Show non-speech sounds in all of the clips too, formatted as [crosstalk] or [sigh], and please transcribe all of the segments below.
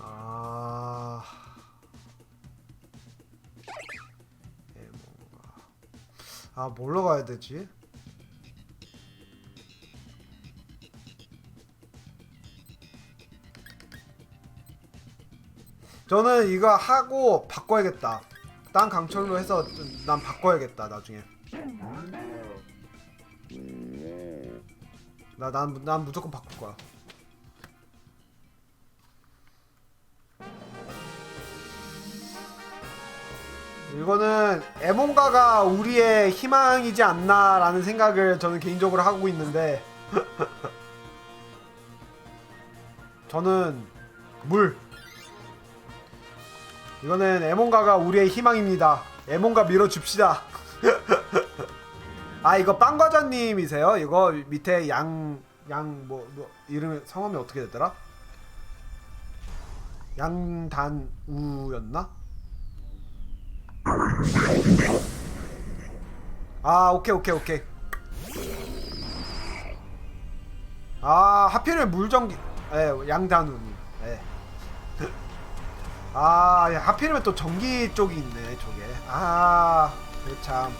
아. 에모가. 아, 뭘로 가야 되지? 저는 이거 하고 바꿔야겠다. 딴 강철로 해서 난 바꿔야겠다 나중에. 나난 난 무조건 바꿀 거야. 이거는 에몬가가 우리의 희망이지 않나라는 생각을 저는 개인적으로 하고 있는데 [laughs] 저는 물 이거는 에몬가가 우리의 희망입니다 에몬가 밀어줍시다 [laughs] 아 이거 빵과자님이세요? 이거 밑에 양 양 뭐 뭐 이름 성함이 어떻게 됐더라? 양단우였나? 아 오케이 오케이 오케이 아 하필이면 물전기 예 양단우님 예. 아 야, 하필이면 또 전기 쪽이 있네 저게 아 참.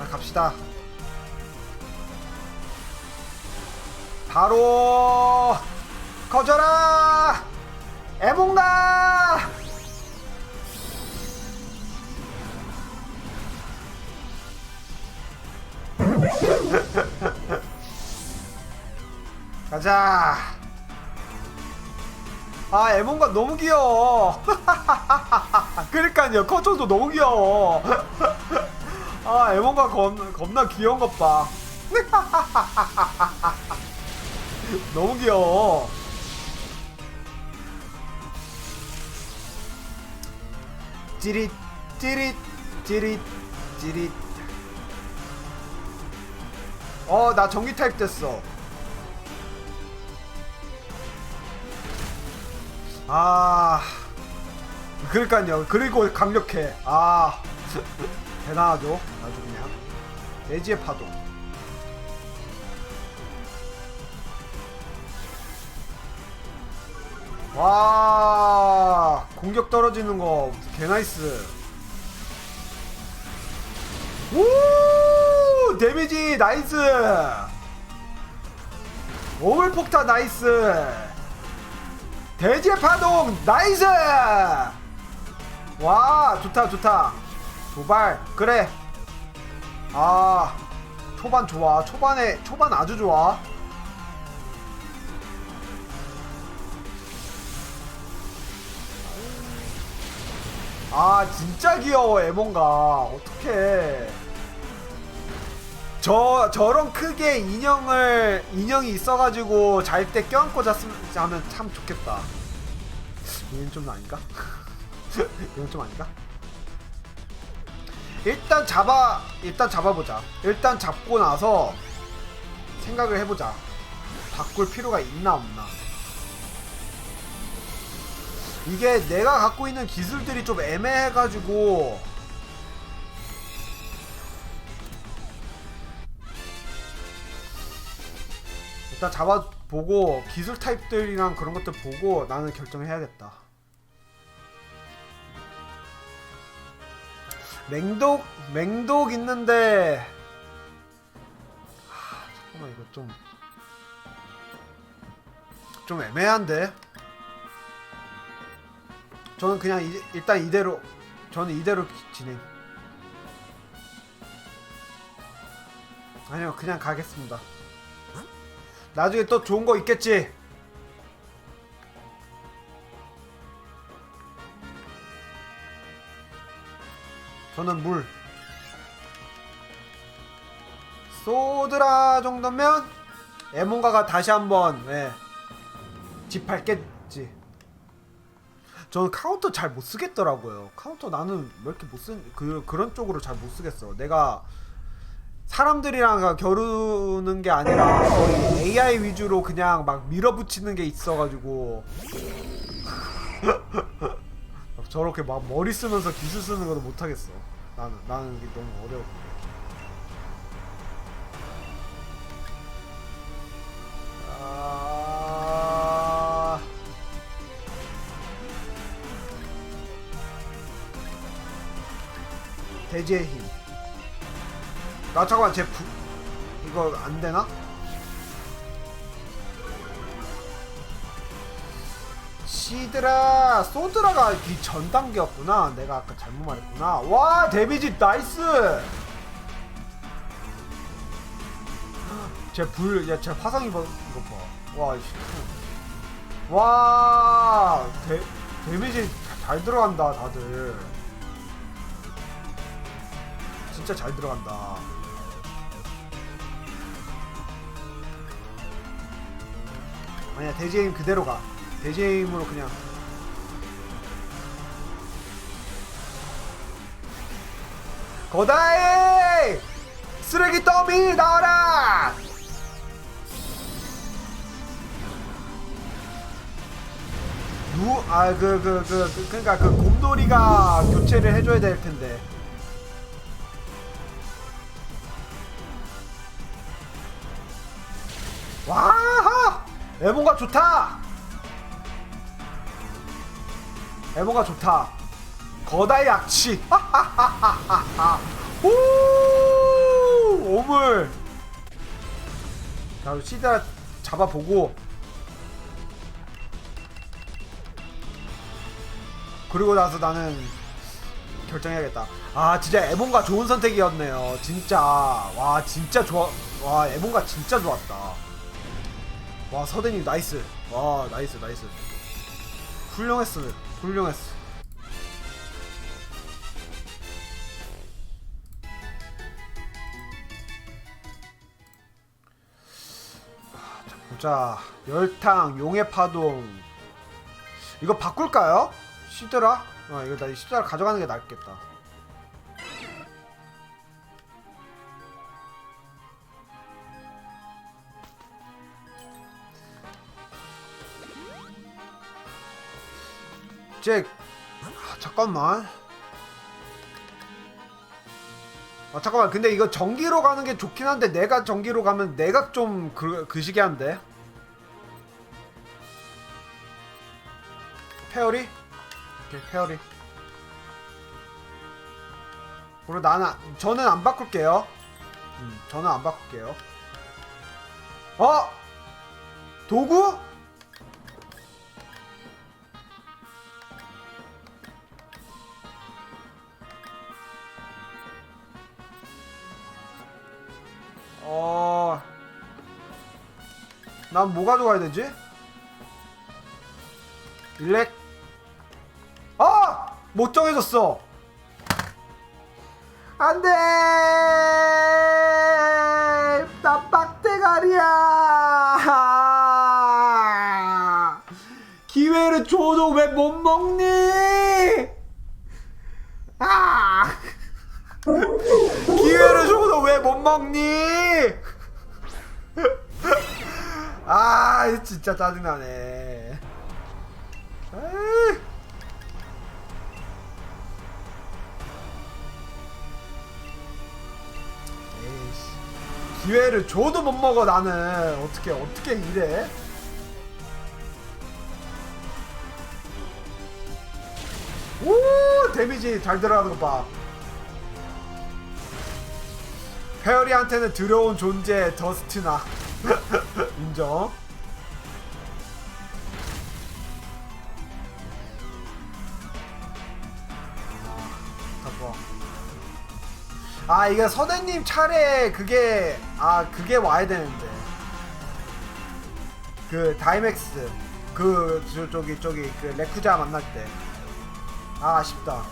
아 갑시다 바로 커져라 에몽가? [laughs] 가자. 아 에몽가 너무 귀여워. [laughs] 그러니까요. 커져도 너무 귀여워. [laughs] 아 에몽가 겁, 겁나 귀여운 것 봐. 너무 귀여워 찌릿 찌릿 찌릿 찌릿. 어 나 전기 타입 됐어. 아 그러니까요. 그리고 강력해. 아 [laughs] 대단하죠? 아주 그냥. 내지의 파도. 와 공격 떨어지는 거 개나이스. 오 데미지 나이스. 오물 폭탄 나이스. 대지의 파동 나이스. 와 좋다 좋다. 도발 그래. 아 초반 좋아. 초반에 초반 아주 좋아 아 진짜 귀여워 에몬가. 어떡해. 저 저런 크게 인형을 인형이 있어가지고 잘 때 껴안고 잤으면 자면 참 좋겠다. 이건 좀 아닌가? [laughs] 이건 좀 아닌가? 일단 잡아 일단 잡아보자. 일단 잡고 나서 생각을 해보자. 바꿀 필요가 있나 없나 이게 내가 갖고 있는 기술들이 좀 애매해가지고. 일단 잡아보고 기술 타입들이랑 그런 것들 보고 나는 결정을 해야겠다. 맹독 맹독 있는데. 하, 잠깐만 이거 좀. 좀 애매한데 저는 그냥 이, 일단 이대로 저는 이대로 진행. 아니요 그냥 가겠습니다. 나중에 또 좋은 거 있겠지? 저는 물. 소드라 정도면 에몬가가 다시 한번 예, 집 밟겠지 저는 카운터 잘 못 쓰겠더라고요. 카운터 나는 왜 이렇게 못쓴그 그런 쪽으로 잘 못 쓰겠어. 내가 사람들이랑 겨루는 게 아니라 거의 AI 위주로 그냥 막 밀어붙이는 게 있어가지고. 막 [laughs] 저렇게 막 머리 쓰면서 기술 쓰는 것도 못하겠어. 나는 나는 이게 너무 어려워 대지의 힘. 나 잠깐만 제 부... 이거 안 되나? 시드라 소드라가 이 전 단계였구나. 내가 아까 잘못 말했구나. 와 데미지 나이스. 제불 야, 제 화상 입어 이거 봐. 와, 씨. 와, 데, 데미지 잘 들어간다, 다들. 진짜 잘 들어간다. 아니야, 대지임 그대로 가. 대지임으로 그냥. 거다이! 쓰레기 더미 나와라! 누, 아, 그, 그, 그, 그, 그니까 그 곰돌이가 교체를 해줘야 될 텐데. 와하! 에모가 좋다! 에모가 좋다. 거다의 약치! 오! 오물! 자, 시다 잡아보고. 그리고 나서 나는 결정해야겠다. 아, 진짜 에본가 좋은 선택이었네요. 진짜. 와, 진짜 좋아. 와, 에본가 진짜 좋았다. 와, 서대님 나이스. 와, 나이스, 나이스. 훌륭했어. 훌륭했어. 아, 자. 열탕, 용의 파동. 이거 바꿀까요? 시드라? 어, 이거 나 시드라 가져가는 게 낫겠다. 잭, 아, 잠깐만. 아 잠깐만 근데 이거 전기로 가는 게 좋긴 한데 내가 전기로 가면 내가 좀 그, 그 시기 한데 페어리? 오케이 페어리 그리고 나는 안- 저는 안 바꿀게요 음, 저는 안 바꿀게요 어? 도구? 난 뭐 가져가야 되지? 일렉? 아! 못 정해졌어! 안 돼! 나 빡대가리야! 기회를 줘도 왜 못 먹니? 아! 기회를 줘도 왜 못 먹니? 아, 진짜 짜증나네. 에이. 에이씨. 기회를 줘도 못 먹어 나는 어떻게 어떻게 이래? 오 데미지 잘 들어가는 거 봐. 페어리한테는 두려운 존재 더스트나 [laughs] 인정. 아, 다 좋아. 아 이게 선생님 차례 그게 아 그게 와야 되는데 그 다이맥스 그 저, 저기 저기 그 레쿠자 만날 때 아 아쉽다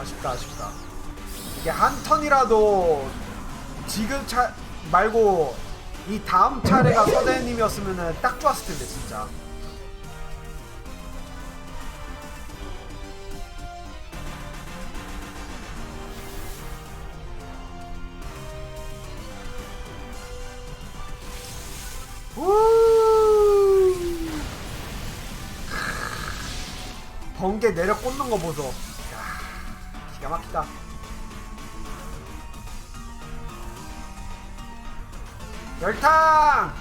아쉽다 아쉽다. 이게 한 턴이라도 지금 차 말고 이 다음 차례가 서대님이었으면은 딱 좋았을 텐데 진짜. 우 번개 내려 꽂는 거 보소. 막히다. 열탕!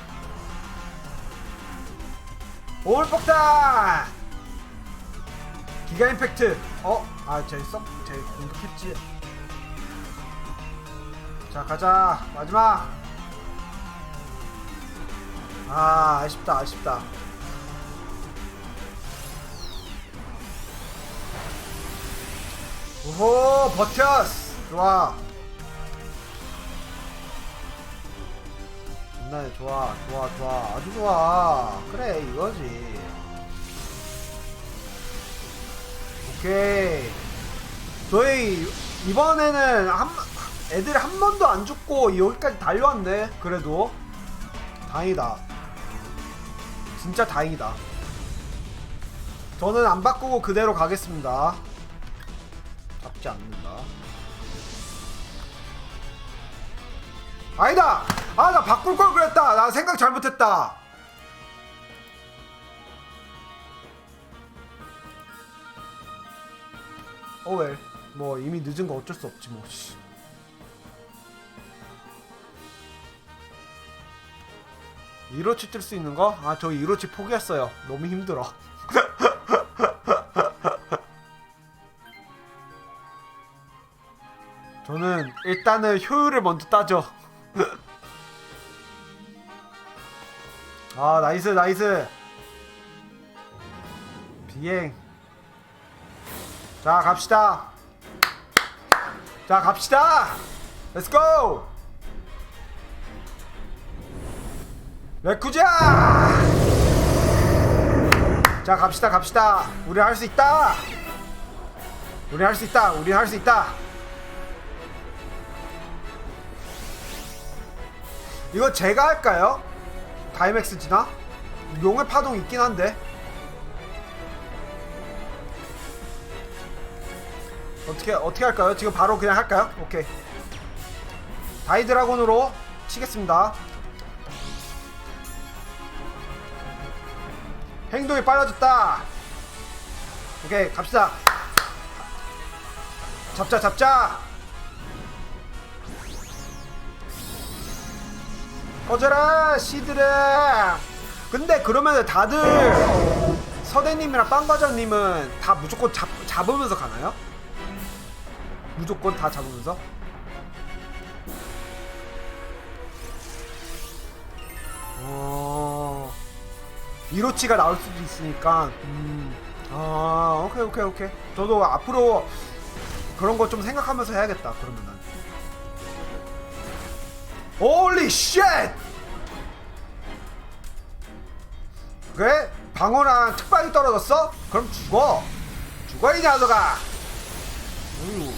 올폭탄 기가 임팩트 어? 아 쟤 썩, 쟤 공격했지 자 가자 마지막 아 아쉽다 아쉽다 오호 버텼어 좋아. 존나 좋아 좋아 좋아. 아주 좋아. 그래 이거지. 오케이. 저희 이번에는 한 애들이 한 번도 안 죽고 여기까지 달려왔네 그래도. 다행이다. 진짜 다행이다. 저는 안 바꾸고 그대로 가겠습니다 잡지 않는다. 아니다! 아 나 바꿀 걸 그랬다! 나 생각 잘못했다! 어웰 뭐 이미 늦은 거 어쩔 수 없지 뭐 씨. 이로치 뜰 수 있는 거? 아 저 이로치 포기했어요. 너무 힘들어 일단은 효율을 먼저 따져 아 나이스 나이스. 비행. 자 갑시다. 자 갑시다. 렛츠 고 레쿠자! 자 갑시다 갑시다. 우리 할 수 있다. 우리 할 수 있다. 우리 할 수 있다 이거 제가 할까요? 다이맥스 지나? 용의 파동 있긴 한데 어떻게 어떻게 할까요? 지금 바로 그냥 할까요? 오케이 다이드라곤으로 치겠습니다 행동이 빨라졌다 오케이 갑시다 잡자 잡자 꺼져라 시들아 근데 그러면 다들 서대님이랑 빵과장님은 다 무조건 잡, 잡으면서 가나요? 무조건 다 잡으면서? 어... 이로치가 나올 수도 있으니까. 음... 아 오케이 오케이 오케이. 저도 앞으로 그런 거 좀 생각하면서 해야겠다 그러면은 홀리 쉣! 그래? 방어랑 특발이 떨어졌어? 그럼 죽어 죽어 이 녀석아 어휴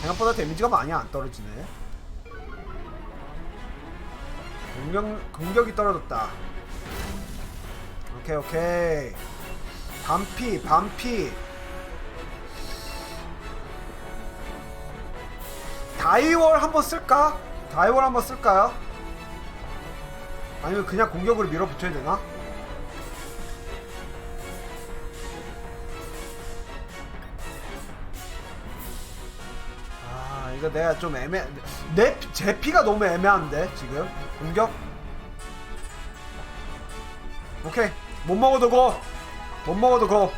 생각보다 데미지가 많이 안 떨어지네 공격, 공격이 떨어졌다 오케이 오케이 반피 반피 다이월 한번 쓸까? 다이월 한번 쓸까요? 아니면 그냥 공격으로 밀어붙여야 되나? 아 이거 내가 좀 애매 내제 피가 너무 애매한데 지금? 공격? 오케이. 못 먹어도 고못 먹어도 고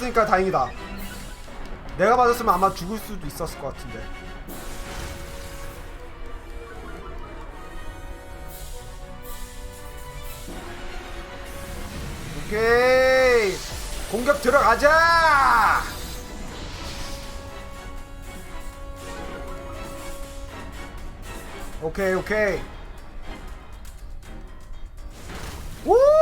맞았으니까 다행이다. 내가 맞았으면 아마 죽을 수도 있었을 것 같은데. 오케이, 공격 들어가자. 오케이, 오케이. 우!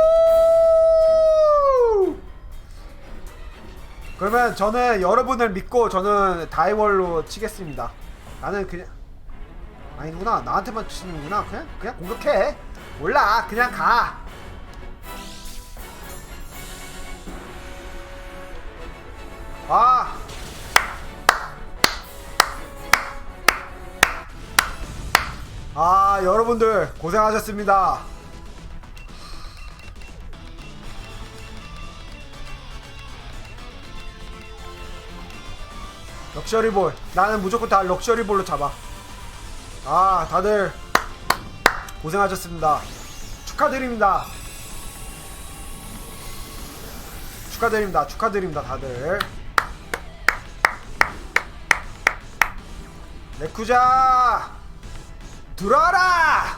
그러면 저는 여러분을 믿고 저는 다이월로 치겠습니다. 나는 그냥 아니구나 나한테만 치는구나 그냥 그냥 공격해 몰라 그냥 가. 아. 아 여러분들 고생하셨습니다. 럭셔리볼. 나는 무조건 다 럭셔리볼로 잡아. 아 다들 고생하셨습니다. 축하드립니다. 축하드립니다. 축하드립니다 다들. 레쿠자 들어와라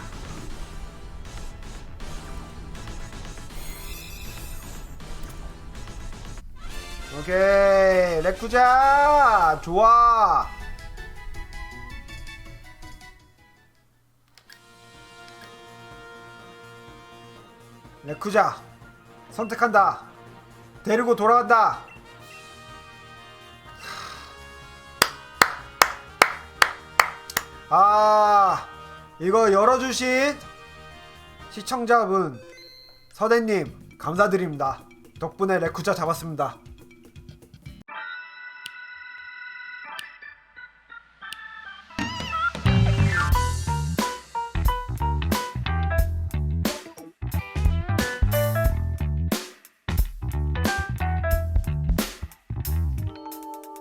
오케이 레쿠자 좋아. 레쿠자 선택한다. 데리고 돌아간다. 아 이거 열어주신 시청자분 서대님 감사드립니다. 덕분에 레쿠자 잡았습니다